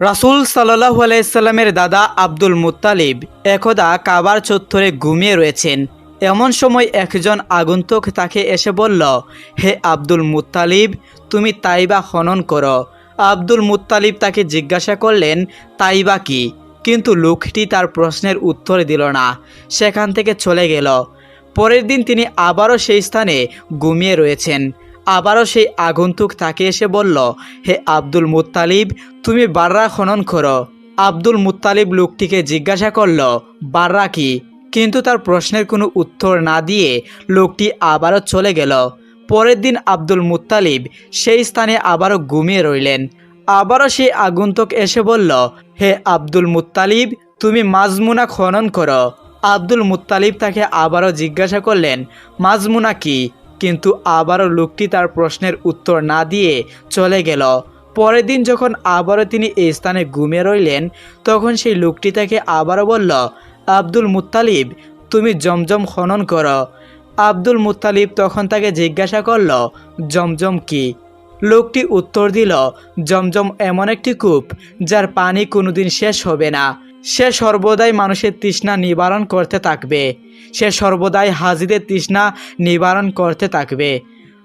রাসুল সাল্লাহ আলাইসাল্লামের দাদা আব্দুল মুত্তালিব একদা কাবার চত্বরে ঘুমিয়ে রয়েছেন। এমন সময় একজন আগন্তুক তাকে এসে বলল, হে আব্দুল মুত্তালিব, তুমি তাইবা খনন করো। আব্দুল মুত্তালিব তাকে জিজ্ঞাসা করলেন, তাইবা কি? কিন্তু লোকটি তার প্রশ্নের উত্তর দিল না। সেখান থেকে চলে গেল। পরের দিন তিনি আবারও সেই স্থানে ঘুমিয়ে রয়েছেন। আবারও সেই আগন্তুক তাকে এসে বলল, হে আব্দুল মুত্তালিব, তুমি বাররা খনন করো। আব্দুল মুত্তালিব লোকটিকে জিজ্ঞাসা করল, বাররা কি? কিন্তু তার প্রশ্নের কোনো উত্তর না দিয়ে লোকটি আবারও চলে গেল। পরের দিন আব্দুল মুত্তালিব সেই স্থানে আবারও ঘুমিয়ে রইলেন। আবারও সেই আগন্তুক এসে বলল, হে আব্দুল মুত্তালিব, তুমি মাজমুনা খনন করো। আব্দুল মুত্তালিব তাকে আবারও জিজ্ঞাসা করলেন, মাজমুনা কি? কিন্তু আবারও লোকটি তার প্রশ্নের উত্তর না দিয়ে চলে গেল। পরের দিন যখন আবারও তিনি এই স্থানে ঘুমিয়ে রইলেন, তখন সেই লোকটি তাকে আবারও বলল, আব্দুল মুত্তালিব, তুমি জমজম খনন করো। আব্দুল মুত্তালিব তখন তাকে জিজ্ঞাসা করল, জমজম কি? লোকটি উত্তর দিল, জমজম এমন একটি কূপ, যার পানি কোনোদিন শেষ হবে না। সে সর্বদাই মানুষের তৃষ্ণা নিবারণ করতে থাকবে। সে সর্বদাই হাজিদের তৃষ্ণা নিবারণ করতে থাকবে।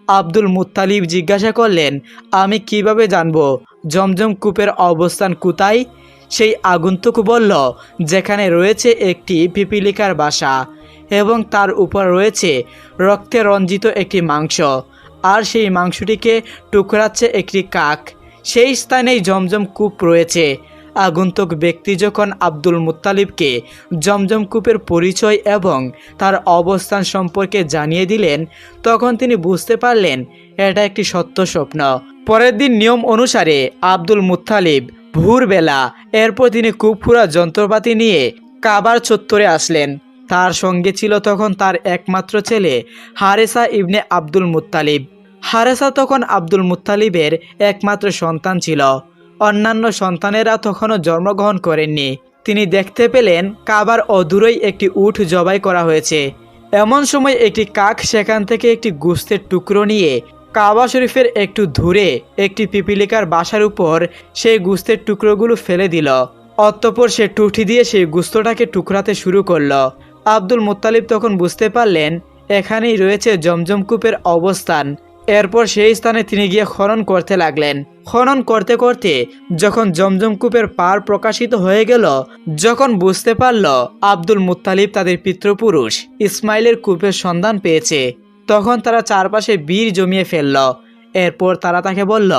আব্দুল মুত্তালিব জিজ্ঞাসা করলেন, আমি কীভাবে জানব জমজম কূপের অবস্থান কোথায়? সেই আগন্তুক বলল, যেখানে রয়েছে একটি পিপিলিকার বাসা এবং তার উপর রয়েছে রক্তে রঞ্জিত একটি মাংস। আর সেই মাংসটিকে টুকরাচ্ছে একটি কাক। সেই স্থানেই জমজম কূপ রয়েছে। আগন্তুক ব্যক্তি যখন আব্দুল মুত্তালিবকে জমজম কূপের পরিচয় এবং তার অবস্থান সম্পর্কে জানিয়ে দিলেন, তখন তিনি বুঝতে পারলেন, এটা একটি সত্য স্বপ্ন। পরের দিন নিয়ম অনুসারে আব্দুল মুত্তালিব ভোরবেলা এরপর তিনি কূপফুরা যন্ত্রপাতি নিয়ে কাবার চত্বরে আসলেন। তার সঙ্গে ছিল তখন তার একমাত্র ছেলে হারেসা ইবনে আব্দুল মুত্তালিব। হারেসা তখন আব্দুল মুত্তালিবের একমাত্র সন্তান ছিল। অন্যান্য সন্তানেরা তখনও জন্মগ্রহণ করেননি। তিনি দেখতে পেলেন কাবার অদূরেই একটি উঠ জবাই করা হয়েছে। এমন সময় একটি কাক সেখান থেকে একটি গুস্তের টুকরো নিয়ে কাবা শরীফের একটু দূরে একটি পিপিলিকার বাসার উপর সেই গুস্তের টুকরোগুলো ফেলে দিল। অতঃপর সে টুঠি দিয়ে সেই গুস্তটাকে টুকরাতে শুরু করল। আব্দুল মুত্তালিব তখন বুঝতে পারলেন, এখানেই রয়েছে জমজম কূপের অবস্থান। এরপর সেই স্থানে তিনি গিয়ে খনন করতে লাগলেন। খনন করতে করতে যখন জমজম কূপের পার প্রকাশিত হয়ে গেল, যখন বুঝতে পারল আব্দুল মুত্তালিব তাদের পিতৃপুরুষ ইসমাইলের কূপের সন্ধান পেয়েছে, তখন তারা চারপাশে বীর জমিয়ে ফেলল। এরপর তারা তাকে বলল,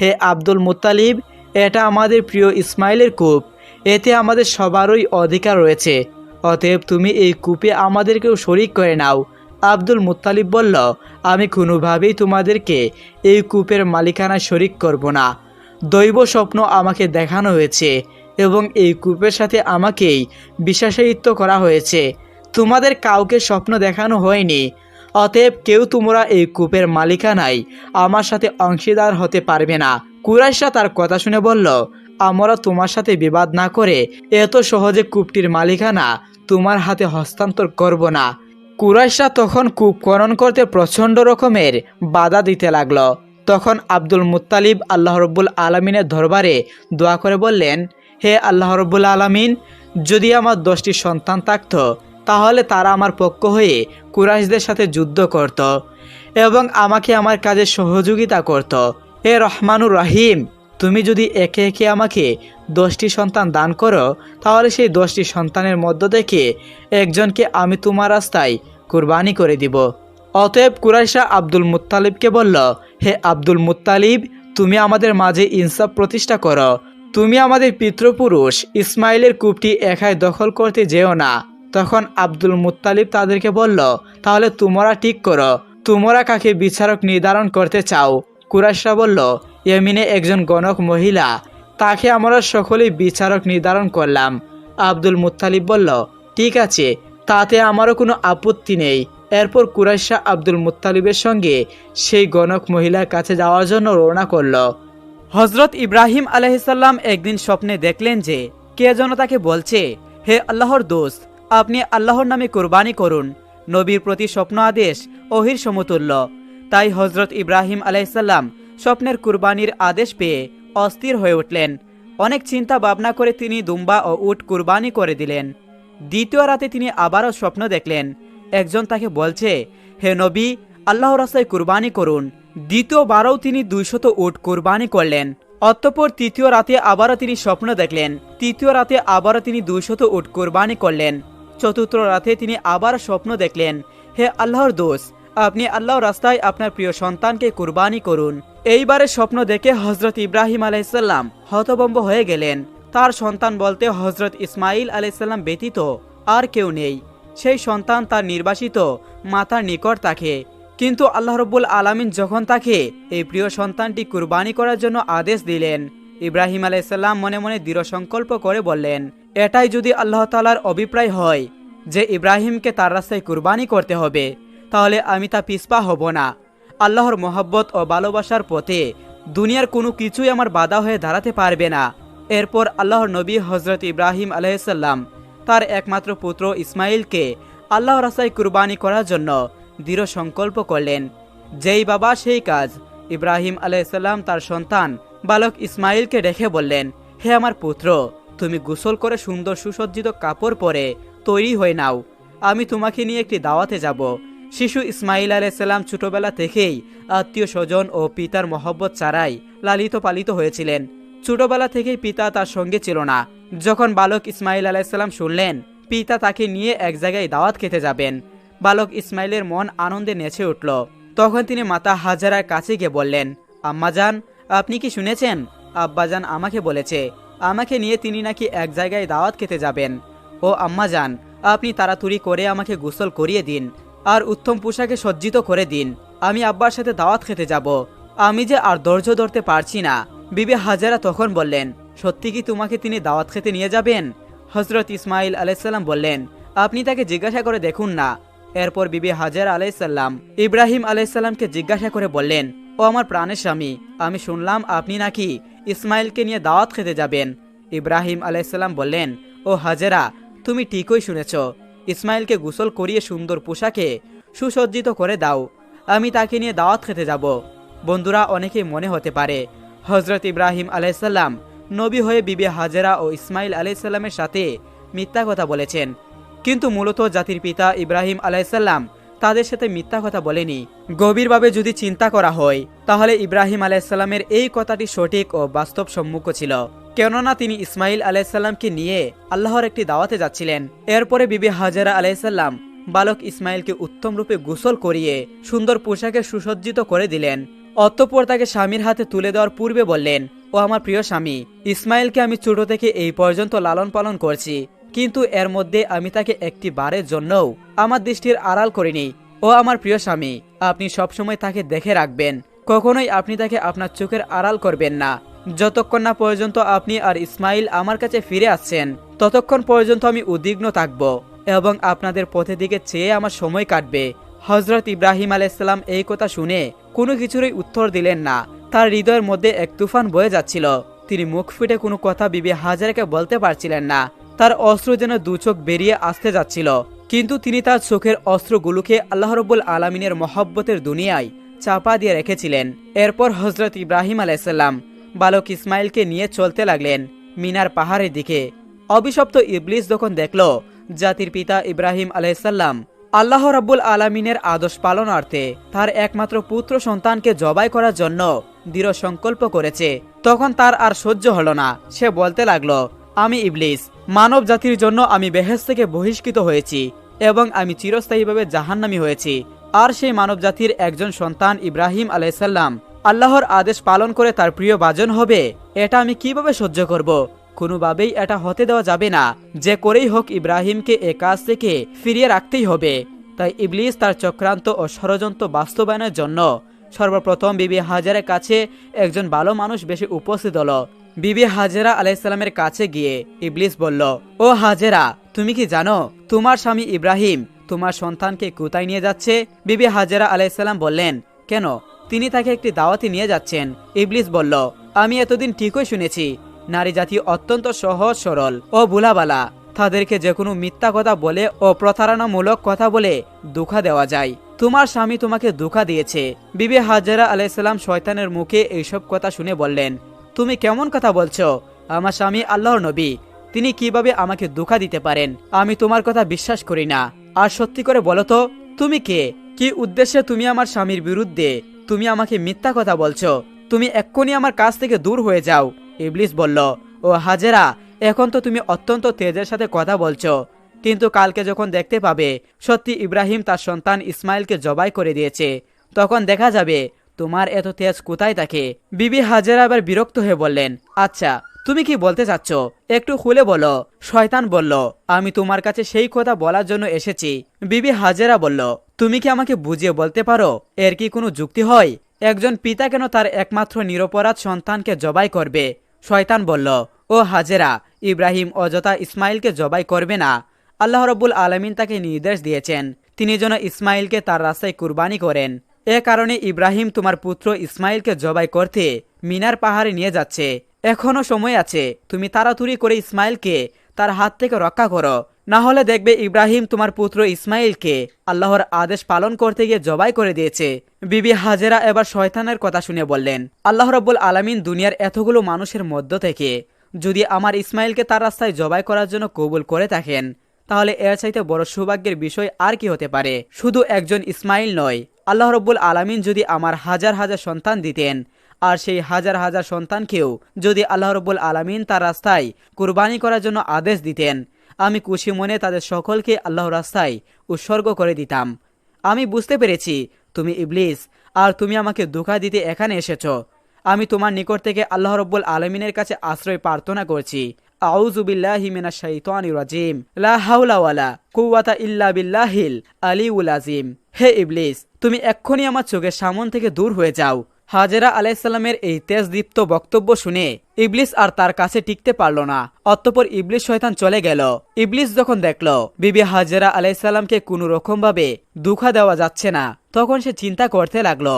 হে আব্দুল মুত্তালিব, এটা আমাদের প্রিয় ইসমাইলের কূপ। এতে আমাদের সবারই অধিকার রয়েছে। অতএব তুমি এই কূপে আমাদেরকেও শরিক করে নাও। আব্দুল মুত্তালিব বলল, আমি কোনোভাবেই তোমাদেরকে এই কূপের মালিকানা শরিক করব না। দৈব স্বপ্ন আমাকে দেখানো হয়েছে এবং এই কূপের সাথে আমাকেই বিশ্বাসায়িত্ব করা হয়েছে। তোমাদের কাউকে স্বপ্ন দেখানো হয়নি। অতএব কেউ তোমরা এই কূপের মালিকানায় আমার সাথে অংশীদার হতে পারবে না। কুরাইশা তার কথা শুনে বলল, আমরা তোমার সাথে বিবাদ না করে এত সহজে কূপটির মালিকানা তোমার হাতে হস্তান্তর করব না। কুরাইশা তখন কূপ খনন করতে প্রচণ্ড রকমের বাধা দিতে লাগল। তখন আব্দুল মুত্তালিব আল্লাহ রব্বুল আলমিনের দরবারে দোয়া করে বললেন, হে আল্লাহ রব্বুল আলমিন, যদি আমার দশটি সন্তান থাকত, তাহলে তারা আমার পক্ষ হয়ে কুরাইশদের সাথে যুদ্ধ করত এবং আমাকে আমার কাজে সহযোগিতা করত। হে রহমানুর রাহিম তুমি যদি একে একে আমাকে দশটি সন্তান দান করো, তাহলে সেই দশটি সন্তানের মধ্য থেকে একজনকে আমি তোমার রাস্তায় কুরবানি করে দিব। অতএব কুরাইশা আব্দুল মুত্তালিবকে বলল, হে আব্দুল মুত্তালিব, তুমি আমাদের মাঝে ইনসাফ প্রতিষ্ঠা করো। তুমি আমাদের পিতৃপুরুষ, ইসমাইলের কূপটি একাই দখল করতে যেও না। তখন আব্দুল মুত্তালিব তাদেরকে বলল, তাহলে তোমরা ঠিক করো। তোমরা কাকে বিচারক নির্ধারণ করতে চাও? কুরাইশা বলল, ইয়েমিনে একজন গণক মহিলা, তাকে আমরা সকলেই বিচারক নির্ধারণ করলাম। আব্দুল মুত্তালিব বলল, ঠিক আছে, তাতে আমারও কোনো আপত্তি নেই। এরপর কুরাইশা আব্দুল মুত্তালিবের সঙ্গে সেই গণক মহিলার কাছে যাওয়ার জন্য রওনা করল। হজরত ইব্রাহিম আলহিসাল্লাম একদিন স্বপ্নে দেখলেন যে কে যেন তাকে বলছে, হে আল্লাহর দোস্ত, আপনি আল্লাহর নামে কোরবানি করুন। নবীর প্রতি স্বপ্ন আদেশ অহির সমতুল্য। তাই হজরত ইব্রাহিম আলাইসাল্লাম স্বপ্নের কুরবানির আদেশ পেয়ে অস্থির হয়ে উঠলেন। অনেক চিন্তা ভাবনা করে তিনি দুম্বা ও উট কুরবানি করে দিলেন। দ্বিতীয় রাতে তিনি আবারও স্বপ্ন দেখলেন। একজন তাকে বলছে, হে নবী আল্লাহ রাস্তায় কুরবানি করুন। দ্বিতীয়বারও তিনি দুইশত উট কুরবানি করলেন। অতঃপর তৃতীয় রাতে আবারও তিনি স্বপ্ন দেখলেন। তৃতীয় রাতে আবারও তিনি দুইশত উট কুরবানি করলেন। চতুর্থ রাতে তিনি আবার স্বপ্ন দেখলেন, হে আল্লাহর দোষ আপনি আল্লাহর রাস্তায় আপনার প্রিয় সন্তানকে কুরবানি করুন। এইবারে স্বপ্ন দেখে হজরত ইব্রাহিম আলাইসাল্লাম হতবম্ব হয়ে গেলেন। তার সন্তান বলতে হজরত ইসমাইল আলাইসাল্লাম ব্যতীত আর কেউ নেই। সেই সন্তান তার নির্বাসিত মাতার নিকট থাকে। কিন্তু আল্লাহ রব্বুল আলামিন যখন তাকে এই প্রিয় সন্তানটি কুরবানি করার জন্য আদেশ দিলেন, ইব্রাহিম আলাইসাল্লাম মনে মনে দৃঢ় সংকল্প করে বললেন, এটাই যদি আল্লাহ তালার অভিপ্রায় হয় যে ইব্রাহিমকে তার রাস্তায় কুরবানি করতে হবে তাহলে আমি তা পিসপা হব না। আল্লাহর মোহাব্বত ও ভালোবাসার পথে দুনিয়ার কোনো কিছুই আমার বাধা হয়ে দাঁড়াতে পারবে না। এরপর আল্লাহর নবী হজরত ইব্রাহিম আলাইসাল্লাম তার একমাত্র পুত্র ইসমাইলকে আল্লাহর রাস্তায় কুরবানি করার জন্য দৃঢ় সংকল্প করলেন। যেই বাবা সেই কাজ, ইব্রাহিম আলাইসাল্লাম তার সন্তান বালক ইসমাইলকে ডেকে বললেন, হে আমার পুত্র, তুমি গোসল করে সুন্দর সুসজ্জিত কাপড় পরে তৈরি হয়ে নাও। আমি তোমাকে নিয়ে একটি দাওয়াতে যাব। শিশু ইসমাইল আলাইসাল্লাম ছোটবেলা থেকেই আত্মীয় স্বজন ও পিতার মহব্বত ছাড়াই লালিত পালিত হয়েছিলেন। ছোটবেলা থেকেই পিতা তার সঙ্গে ছিল না। যখন বালক ইসমাইল আলাইসাল্লাম শুনলেন, পিতা তাকে নিয়ে এক জায়গায় দাওয়াত খেতে যাবেন। বালক ইসমাইলের মন আনন্দে নেচে উঠল। তখন তিনি মাতা হাজারার কাছে গিয়ে বললেন আম্মাজান আপনি কি শুনেছেন? আব্বাজান আমাকে বলেছে, আমাকে নিয়ে তিনি নাকি এক জায়গায় দাওয়াত খেতে যাবেন। ও আম্মাজান আপনি তাড়াতাড়ি করে আমাকে গোসল করিয়ে দিন। আর উত্তম পোশাকে সজ্জিত করে দিন। আমি আব্বার সাথে দাওয়াত খেতে যাব। আমি যে আর ধৈর্য ধরতে পারছি না, বিবি হাজারা তখন বললেন, সত্যি কি তোমাকে তিনি দাওয়াত খেতে নিয়ে যাবেন? হজরত ইসমাইল আলাইসাল্লাম বললেন, আপনি তাকে জিজ্ঞাসা করে দেখুন না। এরপর বিবি হাজার আলাইসাল্লাম ইব্রাহিম আলাইসাল্লামকে জিজ্ঞাসা করে বললেন, ও আমার প্রাণের স্বামী, আমি শুনলাম আপনি নাকি ইসমাইলকে নিয়ে দাওয়াত খেতে যাবেন? ইব্রাহিম আলাইসাল্লাম বললেন, ও হাজেরা, তুমি ঠিকই শুনেছ। ইসমাইলকে গোসল করিয়ে সুন্দর পোশাকে সুসজ্জিত করে দাও। আমি তাকে নিয়ে দাওয়াত খেতে যাব। বন্ধুরা, অনেকেই মনে হতে পারে হজরত ইব্রাহিম আলাইসাল্লাম নবী হয়ে বিবে হাজেরা ও ইসমাইল আলাইসাল্লামের সাথে মিথ্যা কথা বলেছেন। কিন্তু মূলত জাতির পিতা ইব্রাহিম আলাইসাল্লাম তাদের সাথে মিথ্যা কথা বলেনি। গভীরভাবে যদি চিন্তা করা হয়, তাহলে ইব্রাহিম আলাইসাল্লামের এই কথাটি সঠিক ও বাস্তবসম্মুখ ছিল। কেননা তিনি ইসমাইল আলাইসাল্লামকে নিয়ে আল্লাহর একটি দাওয়াতে যাচ্ছিলেন। এরপরে বিবি হাজারা আলাইসাল্লাম বালক ইসমাইলকে উত্তম রূপে গোসল করিয়ে সুন্দর পোশাকে সুসজ্জিত করে দিলেন। অতঃপর তাকে স্বামীর হাতে তুলে দেওয়ার পূর্বে বললেন, ও আমার প্রিয় স্বামী ইসমাইলকে আমি ছোট থেকে এই পর্যন্ত লালন পালন করছি। কিন্তু এর মধ্যে আমি তাকে একটি বারের জন্যও আমার দৃষ্টির আড়াল করিনি। ও আমার প্রিয় স্বামী, আপনি সবসময় তাকে দেখে রাখবেন। কখনোই আপনি তাকে আপনার চোখের আড়াল করবেন না। যতক্ষণ না পর্যন্ত আপনি আর ইসমাইল আমার কাছে ফিরে আসছেন, ততক্ষণ পর্যন্ত আমি উদ্বিগ্ন থাকব এবং আপনাদের পথের দিকে চেয়ে আমার সময় কাটবে। হজরত ইব্রাহিম আলাইসাল্লাম এই কথা শুনে কোনো কিছুরই উত্তর দিলেন না। তার হৃদয়ের মধ্যে এক তুফান বয়ে যাচ্ছিল। তিনি মুখ ফুটে কোনো কথা বিবে হাজারকে বলতে পারছিলেন না। তার অস্ত্র যেন দু চোখ বেরিয়ে আসতে যাচ্ছিল। কিন্তু তিনি তার চোখের অস্ত্রগুলোকে আল্লাহ রব্বুল আলমিনের মহব্বতের দুনিয়ায় চাপা দিয়ে রেখেছিলেন। এরপর হজরত ইব্রাহিম আলাইসাল্লাম বালক ইসমাইলকে নিয়ে চলতে লাগলেন মিনার পাহাড়ের দিকে। অভিশপ্ত ইবলিস যখন দেখল জাতির পিতা ইব্রাহিম আলাইসাল্লাম আল্লাহ রাব্বুল আলমিনের আদর্শ পালনার্থে তার একমাত্র পুত্র সন্তানকে জবাই করার জন্য দৃঢ় সংকল্প করেছে, তখন তার আর সহ্য হলো না। সে বলতে লাগল আমি ইবলিস, মানব জাতির জন্য আমি বেহেস থেকে বহিষ্কৃত হয়েছি এবং আমি চিরস্থায়ীভাবে জাহান্নামি হয়েছি। আর সেই মানব জাতির একজন সন্তান ইব্রাহিম আলাইসাল্লাম, আল্লাহর আদেশ পালন করে তার প্রিয় বাজন হবে, এটা আমি কীভাবে সহ্য করব? কোনোভাবেই এটা হতে দেওয়া যাবে না। যে করেই হোক ইব্রাহিমকে এ কাজ থেকে ফিরিয়ে রাখতেই হবে। তাই ইবলিস তার চক্রান্ত ও ষড়যন্ত্র বাস্তবায়নের জন্য সর্বপ্রথম বিবি হাজারের কাছে একজন ভালো মানুষ বেশি উপস্থিত হলো। বিবি হাজেরা আলাইসাল্লামের কাছে গিয়ে ইবলিস বলল, ও হাজেরা, তুমি কি জানো, তোমার স্বামী ইব্রাহিম তোমার সন্তানকে কোথায় নিয়ে যাচ্ছে? বিবি হাজেরা আলাইসাল্লাম বললেন, কেন? তিনি তাকে একটি দাওয়াতি নিয়ে যাচ্ছেন। ইবলিস বলল, আমি এতদিন ঠিকই শুনেছি, নারী জাতি অত্যন্ত সহজ সরল ও বুলাবালা তাদেরকে যে কোনো মিথ্যা কথা বলে ও প্রতারণামূলক কথা বলে দুঃখা দেওয়া যায়। তোমার স্বামী তোমাকে দুঃখা দিয়েছে। বিবি হাজারা আলাইসাল্লাম শয়তানের মুখে এইসব কথা শুনে বললেন তুমি কেমন কথা বলছো? আমার স্বামী আল্লাহর নবী। তিনি কীভাবে আমাকে ধোকা দিতে পারেন? আমি তোমার কথা বিশ্বাস করি না। আর সত্যি করে বলো তো, তুমি কে? কি উদ্দেশ্যে তুমি আমার স্বামীর বিরুদ্ধে তুমি আমাকে মিথ্যা কথা বলছো? তুমি এক্ষুনি আমার কাছ থেকে দূর হয়ে যাও। ইবলিস বলল, ও হাজেরা, এখন তো তুমি অত্যন্ত তেজের সাথে কথা বলছো। কিন্তু কালকে যখন দেখতে পাবে, সত্যি ইব্রাহিম তার সন্তান ইসমাইলকে জবাই করে দিয়েছে। তখন দেখা যাবে তোমার এত তেজ কোথায় থাকে? বিবি হাজেরা আবার বিরক্ত হয়ে বললেন আচ্ছা তুমি কি বলতে চাচ্ছ? একটু খুলে বলো। শয়তান বলল, আমি তোমার কাছে সেই কথা বলার জন্য এসেছি। বিবি হাজেরা বলল, তুমি কি আমাকে বুঝিয়ে বলতে পারো? এর কি কোনো যুক্তি হয়? একজন পিতা কেন তার একমাত্র নিরপরাধ সন্তানকে জবাই করবে? শয়তান বলল, ও হাজেরা, ইব্রাহিম অযথা ইসমাইলকে জবাই করবে না। আল্লাহ রব্বুল আলমিন তাকে নির্দেশ দিয়েছেন। তিনি যেন ইসমাইলকে তার রাস্তায় কুরবানি করেন। এ কারণে ইব্রাহিম তোমার পুত্র ইসমাইলকে জবাই করতে মিনার পাহাড়ে নিয়ে যাচ্ছে। এখনও সময় আছে, তুমি তাড়াতাড়ি করে ইসমাইলকে তার হাত থেকে রক্ষা করো। না হলে দেখবে ইব্রাহিম তোমার পুত্র ইসমাইলকে আল্লাহর আদেশ পালন করতে গিয়ে জবাই করে দিয়েছে। বিবি হাজেরা এবার শয়তানের কথা শুনে বললেন, আল্লাহ রব্বুল আলমিন দুনিয়ার এতগুলো মানুষের মধ্য থেকে যদি আমার ইসমাইলকে তার রাস্তায় জবাই করার জন্য কবুল করে থাকেন, তাহলে এর চাইতে বড় সৌভাগ্যের বিষয় আর কি হতে পারে? শুধু একজন ইসমাইল নয় আল্লাহ রব্বুল আলমিন যদি আমার হাজার হাজার সন্তান দিতেন, আর সেই হাজার হাজার সন্তানকেও যদি আল্লাহ রব্বুল আলমিন তার রাস্তায় কুরবানি করার জন্য আদেশ দিতেন, আমি খুশি মনে তাদের সকলকে আল্লাহর রাস্তায় উৎসর্গ করে দিতাম। আমি বুঝতে পেরেছি, তুমি ইবলিস, আর তুমি আমাকে ধোকা দিতে এখানে এসেছ। আমি তোমার নিকট থেকে আল্লাহ রব্বুল আলমিনের কাছে আশ্রয় প্রার্থনা করছি। আউজুবিল্লাহি মিনাশ শাইতানির রাজিম। লা হাওলা ওয়ালা ইল্লা বিল্লাহিল আলিউল আজিম হে ইবলিস, তুমি এক্ষুনি আমার চোখের সামন থেকে দূর হয়ে যাও। হাজেরা আলাইসাল্লামের এই তেজদীপ্ত বক্তব্য শুনে ইবলিস আর তার কাছে টিকতে পারল না। অতঃপর ইবলিস শয়তান চলে গেল। ইবলিস যখন দেখল, বিবি হাজেরা আলাইসাল্লামকে কোনো রকমভাবে দুঃখা দেওয়া যাচ্ছে না, তখন সে চিন্তা করতে লাগল,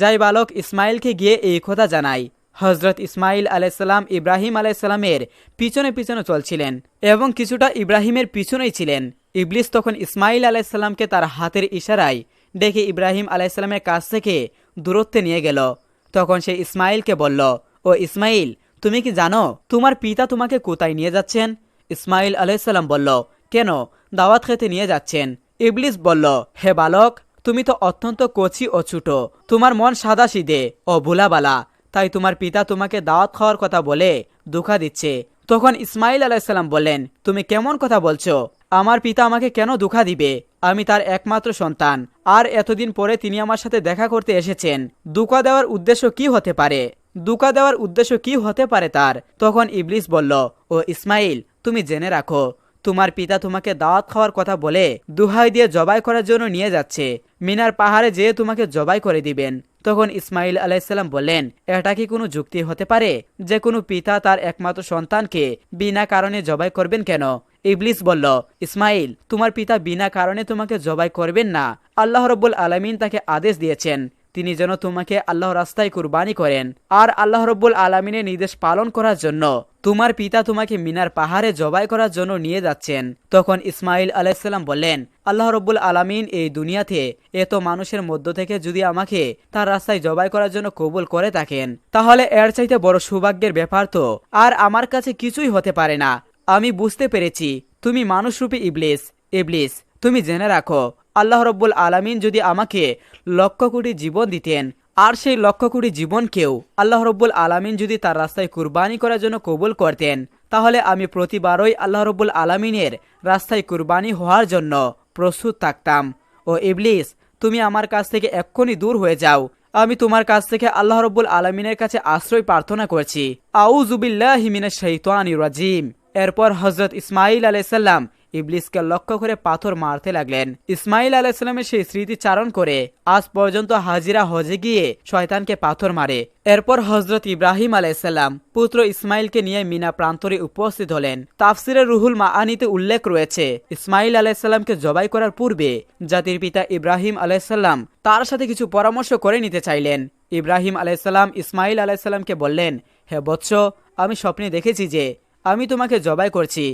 যাই বালক, ইসমাইলকে গিয়ে এই কথা জানাই। হজরত ইসমাইল আলাইসাল্লাম ইব্রাহিম আলাইসাল্লামের পিছনে পিছনে চলছিলেন এবং কিছুটা ইব্রাহিমের পিছনেই ছিলেন। ইবলিস তখন ইসমাইল আলাইসাল্লামকে তার হাতের ইশারায় ডেকে ইব্রাহিম আলাইসাল্লামের কাছ থেকে দূরত্বে নিয়ে গেল। তখন সে ইসমাইলকে বলল, ও ইসমাইল তুমি কি জানো তোমার পিতা তোমাকে কোথায় নিয়ে যাচ্ছেন? ইসমাইল আলাইসাল্লাম বলল, কেন? দাওয়াত খেতে নিয়ে যাচ্ছেন। ইবলিস বলল, হে বালক, তুমি তো অত্যন্ত কচি ও ছোট। তোমার মন সাদা সিদে, ও ভুলাবালা। তাই তোমার পিতা তোমাকে দাওয়াত খাওয়ার কথা বলে দুঃখা দিচ্ছে। তখন ইসমাইল আলাইসাল্লাম বললেন, তুমি কেমন কথা বলছো? আমার পিতা আমাকে কেন দুঃখা দিবে? আমি তার একমাত্র সন্তান। আর এতদিন পরে তিনি আমার সাথে দেখা করতে এসেছেন। দুকা দেওয়ার উদ্দেশ্য কি হতে পারে? দুকা দেওয়ার উদ্দেশ্য কি হতে পারে তার? তখন ইবলিস বলল, ও ইসমাইল তুমি জেনে রাখো তোমার পিতা তোমাকে দাওয়াত খাওয়ার কথা বলে দুহাই দিয়ে জবাই করার জন্য নিয়ে যাচ্ছে। মিনার পাহাড়ে যেয়ে তোমাকে জবাই করে দিবেন। তখন ইসমাইল আলাইসাল্লাম বললেন, এটা কি কোনো যুক্তি হতে পারে যে কোনো পিতা তার একমাত্র সন্তানকে বিনা কারণে জবাই করবেন কেন? ইবলিস বলল, ইসমাইল, তোমার পিতা বিনা কারণে তোমাকে জবাই করবেন না। আল্লাহ রব্বুল আলমিন তাকে আদেশ দিয়েছেন তিনি যেন তোমাকে আল্লাহ রাস্তায় কুরবানি করেন আর আল্লাহ রব্বুল আলমিনের নির্দেশ পালন করার জন্য। তোমার পিতা তোমাকে মিনার পাহাড়ে জবাই করার জন্য নিয়ে যাচ্ছেন। তখন ইসমাইল আলাইসাল্লাম বললেন, আল্লাহ রব্বুল আলমিন এই দুনিয়াতে এত মানুষের মধ্য থেকে যদি আমাকে তার রাস্তায় জবাই করার জন্য কবুল করে থাকেন, তাহলে এর চাইতে বড় সৌভাগ্যের ব্যাপার তো আর আমার কাছে কিছুই হতে পারে না। আমি বুঝতে পেরেছি, তুমি মানুষরূপী ইবলিস। ইবলিস, তুমি জেনে রাখো আল্লাহ রব্বুল আলমিন যদি আমাকে লক্ষ কোটি জীবন দিতেন, আর সেই লক্ষ কোটি জীবনকেও আল্লাহ রব্বুল আলমিন যদি তার রাস্তায় কুরবানি করার জন্য কবুল করতেন, তাহলে আমি প্রতিবারই আল্লাহ রব্বুল আলমিনের রাস্তায় কুরবানি হওয়ার জন্য প্রস্তুত থাকতাম। ও ইবলিস, তুমি আমার কাছ থেকে এক্ষুনি দূর হয়ে যাও। আমি তোমার কাছ থেকে আল্লাহ রব্বুল আলমিনের কাছে আশ্রয় প্রার্থনা করছি। আউজুবিল্লাহ হিমিনের শৈতানি রাজিম। এরপর হজরত ইসমাইল আলাইসাল্লাম ইবলিসকে লক্ষ্য করে পাথর মারতে লাগলেন। ইসমাইল আলাইসাল্লামের সেই স্মৃতিচারণ করে আজ পর্যন্ত হাজিরা হজে গিয়ে শয়তানকে পাথর মারে। এরপর হজরত ইব্রাহিম আলাইসাল্লাম পুত্র ইসমাইলকে নিয়ে মিনা প্রান্তরে উপস্থিত হলেন। তাফসিরের রুহুল মাআনিতে উল্লেখ রয়েছে ইসমাইল আলাইসাল্লামকে জবাই করার পূর্বে জাতির পিতা ইব্রাহিম আলাইসাল্লাম তার সাথে কিছু পরামর্শ করে নিতে চাইলেন। ইব্রাহিম আলাইসাল্লাম ইসমাইল আলাইসাল্লামকে বললেন, হে বৎস, আমি স্বপ্নে দেখেছি যে আমি তোমাকে জবাই করছি।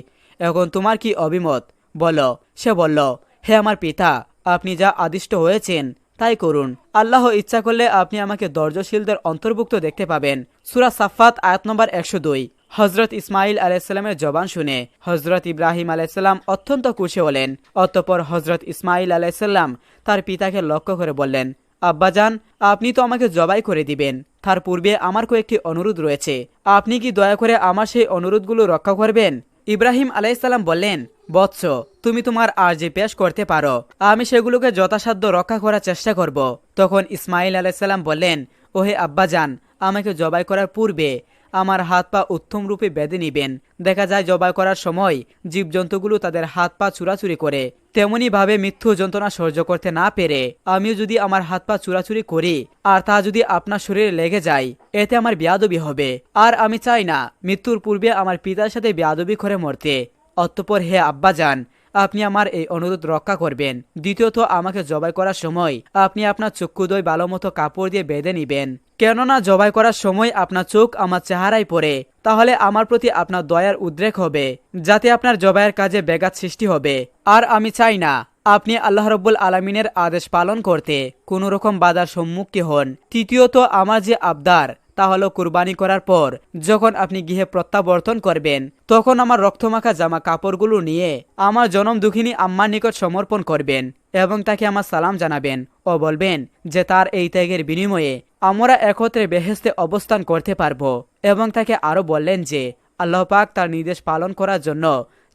এখন তোমার কি অভিমত? বলো। সে বলল, হে আমার পিতা, আপনি যা আদিষ্ট হয়েছেন, তাই করুন। আল্লাহ ইচ্ছা করলে আপনি আমাকে দর্জশীলদের অন্তর্ভুক্ত দেখতে পাবেন। সুরা সাফাত আয়াত নম্বর একশো দুই। হজরত ইসমাইল আলাইসাল্লামের জবান শুনে হজরত ইব্রাহিম আলাইসাল্লাম অত্যন্ত খুশি হলেন। অতঃপর হজরত ইসমাইল আলাইসাল্লাম তার পিতাকে লক্ষ্য করে বললেন আব্বাজান আপনি তো আমাকে জবাই করে দিবেন। তার পূর্বে আমার কয়েকটি অনুরোধ রয়েছে। আপনি কি দয়া করে আমার সেই অনুরোধগুলো রক্ষা করবেন? ইব্রাহিম আলাইসাল্লাম বললেন, বৎস, তুমি তোমার আর্জি পেশ করতে পারো। আমি সেগুলোকে যথাসাধ্য রক্ষা করার চেষ্টা করব। তখন ইসমাইল আলাইসাল্লাম বললেন, ওহে আব্বাজান, আমাকে জবাই করার পূর্বে আমার হাত পা উত্তম রূপে বেঁধে নিবেন। দেখা যায় জবাই করার সময় জীবজন্তুগুলো তাদের হাত পা চুরাচুরি করে। তেমনি ভাবে মৃত্যু যন্ত্রণা সহ্য করতে না পেরে আমিও যদি আমার হাত পা চুরাচুরি করি, আর তা যদি আপনার শরীরে লেগে যায়, এতে আমার বিয়াদবি হবে। আর আমি চাই না মৃত্যুর পূর্বে আমার পিতার সাথে বিয়াদবি করে মরতে। অতঃপর হে আব্বাজান আপনি আমার এই অনুরোধ রক্ষা করবেন। দ্বিতীয়ত, আমাকে জবাই করার সময় আপনি আপনার চক্ষুদয় ভালো মতো কাপড় দিয়ে বেঁধে নিবেন। কেননা, জবাই করার সময় আপনার চোখ আমার চেহারায় পড়ে, তাহলে আমার প্রতি আপনার দয়ার উদ্রেক হবে, যাতে আপনার জবাইয়ের কাজে ব্যাঘাত সৃষ্টি হবে। আর আমি চাই না, আপনি আল্লাহ রব্বুল আলমিনের আদেশ পালন করতে কোনো রকম বাধার সম্মুখীন হন। তৃতীয়ত, আমার যে আবদার তা হলো কুরবানি করার পর, যখন আপনি গৃহে প্রত্যাবর্তন করবেন, তখন আমার রক্তমাখা জামা কাপড়গুলো নিয়ে আমার জনম দুঃখিনী আম্মার নিকট সমর্পণ করবেন এবং তাকে আমার সালাম জানাবেন ও বলবেন যে তার এই ত্যাগের বিনিময়ে আমরা একত্রে বেহেস্তে অবস্থান করতে পারব এবং তাকে আরও বললেন যে, আল্লাহ পাক তার নির্দেশ পালন করার জন্য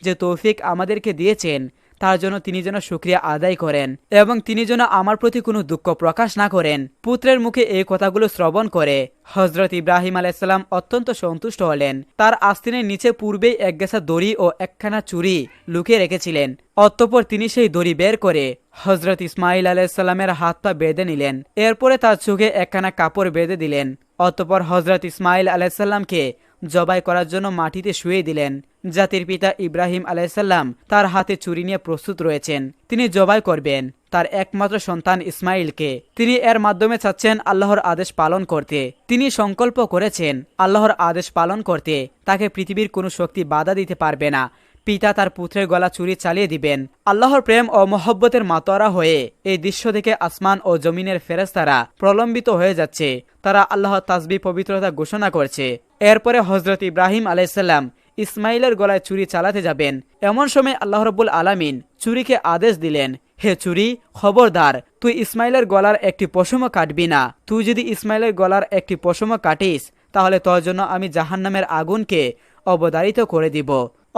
যে তৌফিক আমাদেরকে দিয়েছেন তার জন্য তিনি যেন সুক্রিয়া আদায় করেন এবং তিনি যেন আমার প্রতি কোনো দুঃখ প্রকাশ না করেন। পুত্রের মুখে এই কথাগুলো শ্রবণ করে হজরত ইব্রাহিম আলাইসাল্লাম অত্যন্ত সন্তুষ্ট হলেন। তার আস্তিনের নিচে পূর্বেই এক গেছা দড়ি ও একখানা চুরি লুকিয়ে রেখেছিলেন। অতঃপর তিনি সেই দড়ি বের করে হজরত ইসমাইল আলাইসাল্লামের হাত পা বেঁধে নিলেন। এরপরে তার চোখে একখানা কাপড় বেঁধে দিলেন। অতঃপর হজরত ইসমাইল আলাইসাল্লামকে জবাই করার জন্য মাটিতে শুয়ে দিলেন। জাতির পিতা ইব্রাহিম আলাইসাল্লাম তার হাতে চুরি নিয়ে প্রস্তুত রয়েছেন। তিনি জবাই করবেন। তার একমাত্র সন্তান ইসমাইলকে। তিনি এর মাধ্যমে চাচ্ছেন আল্লাহর আদেশ পালন করতে। তিনি সংকল্প করেছেন আল্লাহর আদেশ পালন করতে। তাকে পৃথিবীর কোনো শক্তি বাধা দিতে পারবে না। পিতা তার পুত্রের গলা চুরি চালিয়ে দিবেন। আল্লাহর প্রেম ও মহব্বতের মাতোয়ারা হয়ে এই দৃশ্য দেখে আসমান ও জমিনের ফেরেস্তারা প্রলম্বিত হয়ে যাচ্ছে। তারা আল্লাহর তাসবি পবিত্রতা ঘোষণা করছে। এরপরে হজরত ইব্রাহিম আলাইসাল্লাম ইসমাইলের গলায় চুরি চালাতে যাবেন। এমন সময় আল্লাহ রব্বুল আলামিন চুরিকে আদেশ দিলেন, হে চুরি, খবরদার, তুই ইসমাইলের গলার একটি পশমও কাটবি না। তুই যদি ইসমাইলের গলার একটি পশমও কাটিস, তাহলে তোর জন্য আমি জাহান্নামের আগুনকে অবদারিত করে দিব।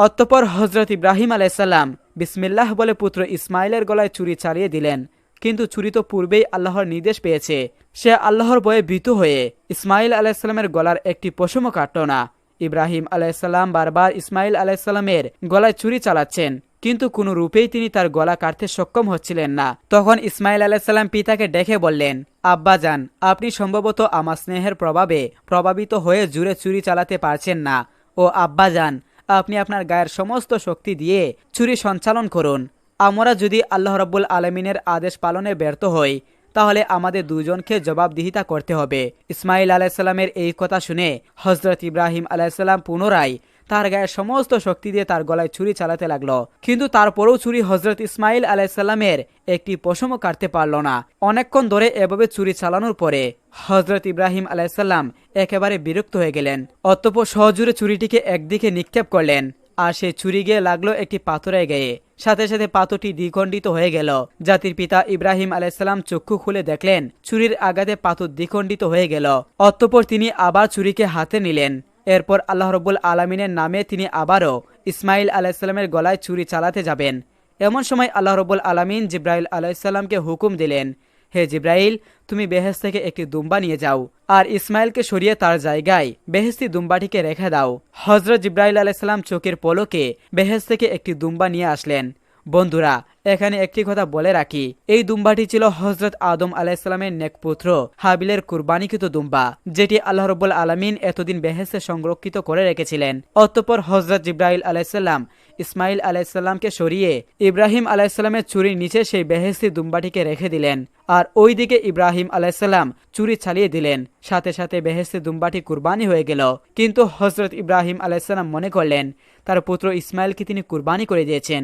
অতঃপর হজরত ইব্রাহিম আলাইসাল্লাম বিসমিল্লাহ বলে পুত্র ইসমাইলের গলায় চুরি চালিয়ে দিলেন। কিন্তু চুরি তো পূর্বেই আল্লাহর নির্দেশ পেয়েছে। সে আল্লাহর বয়ে ভীত হয়ে ইসমাইল আলাইসাল্লামের গলার একটি পশমও কাটল না। ইব্রাহিম আলাইসাল্লাম বারবার ইসমাইল আলাইসাল্লামের গলায় চুরি চালাচ্ছেন, কিন্তু কোনো রূপেই তিনি তার গলা কাটতে সক্ষম হচ্ছিলেন না। তখন ইসমাইল আলাইসাল্লাম পিতাকে ডেকে বললেন, আব্বা যান, আপনি সম্ভবত আমার স্নেহের প্রভাবে প্রভাবিত হয়ে জুড়ে চুরি চালাতে পারছেন না। ও আব্বা যান, আপনি আপনার গায়ের সমস্ত শক্তি দিয়ে চুরি সঞ্চালন করুন। আমরা যদি আল্লাহ রব্বুল আলমিনের আদেশ পালনে ব্যর্থ হই, তাহলে আমাদের দুজনকে জবাবদিহিতা করতে হবে। ইসমাইল আলাইসাল্লামের এই কথা শুনে হজরত ইব্রাহিম আলাইসাল্লাম পুনরায় তার গায়ে সমস্ত শক্তি দিয়ে তার গলায় ছুরি চালাতে লাগল। কিন্তু তারপরেও ছুরি হজরত ইসমাইল আলাইসাল্লামের একটি পশমও কাটতে পারল না। অনেকক্ষণ ধরে এভাবে ছুরি চালানোর পরে হজরত ইব্রাহিম আলাইসাল্লাম একেবারে বিরক্ত হয়ে গেলেন। অতঃপর সহজুরে ছুরিটিকে একদিকে নিক্ষেপ করলেন। আর সে ছুরি গিয়ে লাগল একটি পাথরের গায়ে। সাথে সাথে পাথরটি দ্বিখণ্ডিত হয়ে গেল। জাতির পিতা ইব্রাহিম আলাইসাল্লাম চক্ষু খুলে দেখলেন ছুরির আঘাতে পাথর দ্বিখণ্ডিত হয়ে গেল। অতঃপর তিনি আবার ছুরিকে হাতে নিলেন। এরপর আল্লাহ রব্বুল আলমিনের নামে তিনি আবারও ইসমাইল আলাইসাল্লামের গলায় ছুরি চালাতে যাবেন। এমন সময় আল্লাহ রব্বুল আলমিন জিব্রাইল আলাইসাল্লামকে হুকুম দিলেন হে জিব্রাইল, তুমি বেহেস থেকে একটি দুম্বা নিয়ে যাও, আর ইসমাইলকে সরিয়ে তার জায়গায় বেহেস্তি দুম্বাটিকে রেখে দাও। হজরত জিব্রাইল আলাইসাল্লাম চোখের পলকে বেহেস থেকে একটি দুম্বা নিয়ে আসলেন। বন্ধুরা, এখানে একটি কথা বলে রাখি। এই দুম্বাটি ছিল হজরত আদম আলাইসালামের নেকপুত্র হাবিলের কুরবানিকৃত দুম্বা, যেটি আল্লাহ রব্বুল আলমিন এতদিন বেহেসে সংরক্ষিত করে রেখেছিলেন। অতঃপর হজরত জিব্রাহিল আলাইসাল্লাম ইসমাইল আলাইসাল্লামকে সরিয়ে ইব্রাহিম আলাইসাল্লামের চুরির নিচে সেই বেহেস্তি দুম্বাটিকে রেখে দিলেন আর ওই দিকে ইব্রাহিম আলাইসাল্লাম চুরি চালিয়ে দিলেন। সাথে সাথে বেহেস্তি দুম্বাটি কুরবানি হয়ে গেল। কিন্তু হজরত ইব্রাহিম আলাইসাল্লাম মনে করলেন, তার পুত্র ইসমাইলকে তিনি কুরবানি করে দিয়েছেন।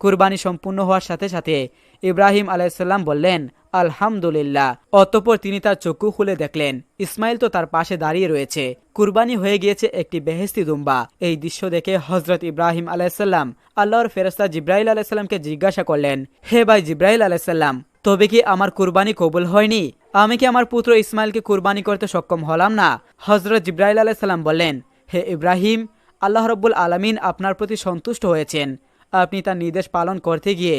কুরবানি সম্পূর্ণ হওয়ার সাথে সাথে ইব্রাহিম আলাইসাল্লাম বললেন, আলহামদুলিল্লাহ। অতঃপর তিনি তার চক্ষু খুলে দেখলেন, ইসমাইল তো তার পাশে দাঁড়িয়ে রয়েছে। কুরবানি হয়ে গিয়েছে একটি বেহেস্তি দুম্বা। এই দৃশ্য দেখে হজরত ইব্রাহিম আলাইসাল্লাম আল্লাহর ফেরস্তা জিব্রাইল আলাইসাল্লামকে জিজ্ঞাসা করলেন, হে ভাই জিব্রাইল আলাইসাল্লাম তবে কি আমার কুরবানি কবুল হয়নি? আমি কি আমার পুত্র ইসমাইলকে কুরবানি করতে সক্ষম হলাম না? হজরত জিব্রাইল আলাইসাল্লাম বললেন, হে ইব্রাহিম, আল্লাহ রব্বুল আলমিন আপনার প্রতি সন্তুষ্ট হয়েছেন। আপনি তার নির্দেশ পালন করতে গিয়ে